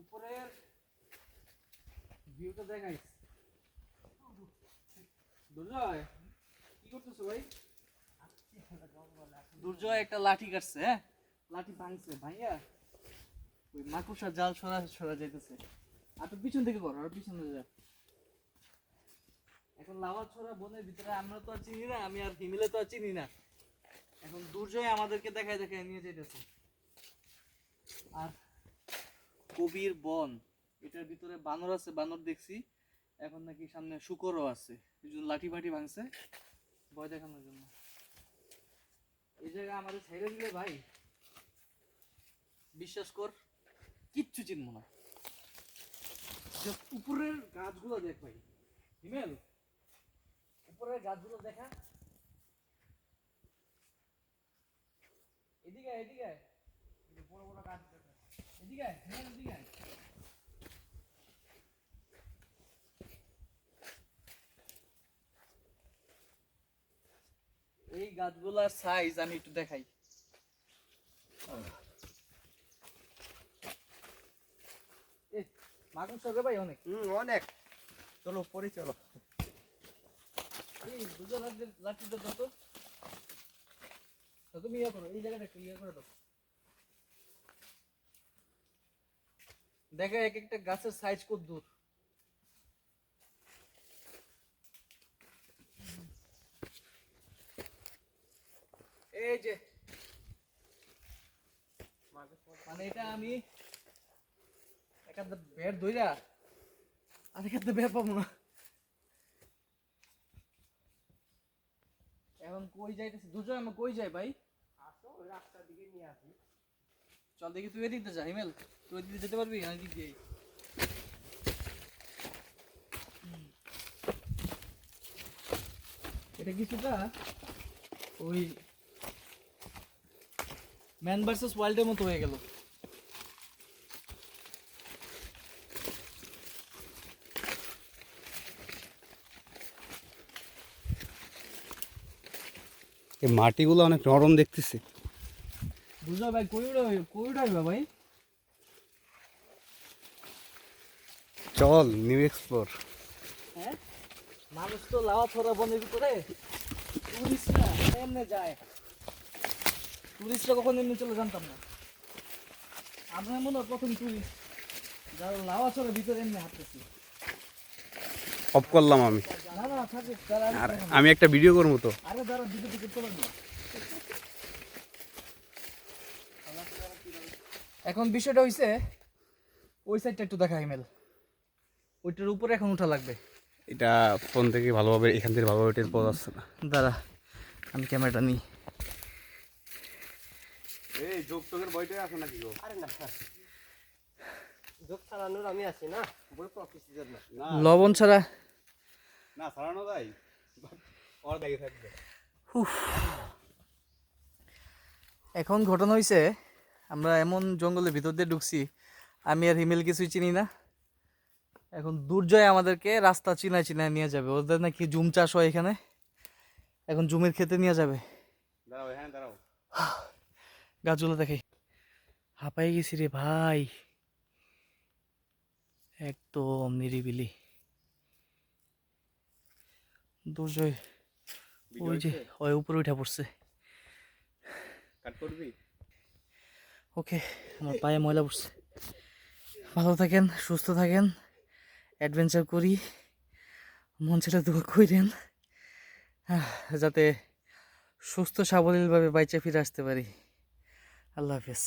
উপরের ভিউটা দেখাইস দুর্জয়, কি করতেছো ভাই? দুর্জয়, একটা লাঠি কাটছে হ্যাঁ? লাঠি ভাঙছে, ভাইয়া। ওই মাকুসার জাল সরা সরা যাইতেছে। আর তো পিছন থেকে করো আর পিছনে যা এখন লাভা ছড়া বনের ভিতরে আমরা তো আর চিনি না, আমি আর হিমেলে তো আর চিনি না। এখন দুর্জয় আমাদেরকে দেখায় দেখায় নিয়ে যেতেছে আর কবির বন। এটার ভিতরে বানর আছে, বানর দেখছি। এখন নাকি সামনে শুকরও আছে। লাঠি ফাটি ভাঙছে। ভয় দেখানোর জন্য। এই জায়গায় আমাদের ছেড়ে দিলে ভাই। বিশ্বাস কর, কিচ্ছু চিনবো না। উপরের গাছগুলো দেখ ভাই। হিমেল, উপরের গাছগুলো দেখা। এদিকে এদিকে বড় বড় গাছ এই গাছগুলার সাইজ আমি একটু দেখাই। মাগুর সরকার ভাই অনেক। হুম অনেক। চলো পরে চলো। এই লাঠি লাঠিটা দাও তো তো তুমি ইয়ে করো এই জায়গাটা একটু ইয়ে করে দাও। দেখো এক একটা গাছের সাইজ কত দূর? এই যে। মানে এটা আমি একান্ত বের ধইরা আর একান্ত বের পাবো না। এখন কই যাইতেছি? দুজন আমি কই যাই ভাই? আসো রাস্তার দিকে নিয়ে আসি। চল দেখি তুই এদিক দিয়ে যা হিমেল তুই এদিকে যেতে পারবি আমি এদিক দিয়ে এটা কিছুটা ওই ম্যান ভার্সেস ওয়াইল্ডের মতো হয়ে গেল। এই মাটিগুলো অনেক নরম দেখতেছি। বুঝলো ভাই কই উড়াবে কই উড়াবে ভাই? চল নিউ এক্সপ্লোর হ্যাঁ? মানুষ তো লাওয়া ছড়া বনের ভিতরে। টুরিস্টরা এমনি যায়? টুরিস্টরা কখন এমনি চলে জানতাম না। আপনার মনে হয় প্রথম টুরিস্ট যারা লাওয়া ছড়ার ভিতরে এমনি হাঁটতেছি। অফ করলাম আমি। আমি একটা ভিডিও করব তো। আরে যারা ভিডিও টিকিট তোলেন না এখন বিষয়টা হইছে ওই সাইডটা একটু দেখা ইমেল ওইটার উপরে এখন উঠা লাগবে। এটা ফোন থেকে ভালোভাবে এখান থেকে ভালোভাবে টের পাওয়া যাচ্ছে না। দাঁড়া আমি ক্যামেরাটা নিই। এই যোগ টোকের বইটাই আছে নাকি গো? আরে না যোগ আমি আছি না বই লবণ ছাড়া। না যায়। থাকবে। এখন ঘটনা হয়েছে আমরা এমন জঙ্গলের ভিতর দিয়ে ঢুকছি আমি আর হিমেল কিছুই চিনি না। এখন দুর্জয় আমাদেরকে রাস্তা চিনায় চিনায় নিয়ে যাবে। ওদের নাকি জুম চাষ হয় এখানে। এখন জুমের খেতে নিয়ে যাবে। দাঁড়াও হ্যাঁ দাঁড়াও। গাছগুলো দেখে হাঁপাই গেছি রে ভাই। একদম নিরিবিলি। দুর্জয় ওই যে ওই উপরে উঠে পড়ছে। কাট করবি? ওকে আমার পায়ে ময়লা পড়ছে। ভালো থাকেন সুস্থ থাকেন অ্যাডভেঞ্চার করি। মন ছেড়ে দোয়া আহ, যাতে সুস্থ সাবলীলভাবে বাইচে ফিরে আসতে পারি। আল্লাহ হাফেজ।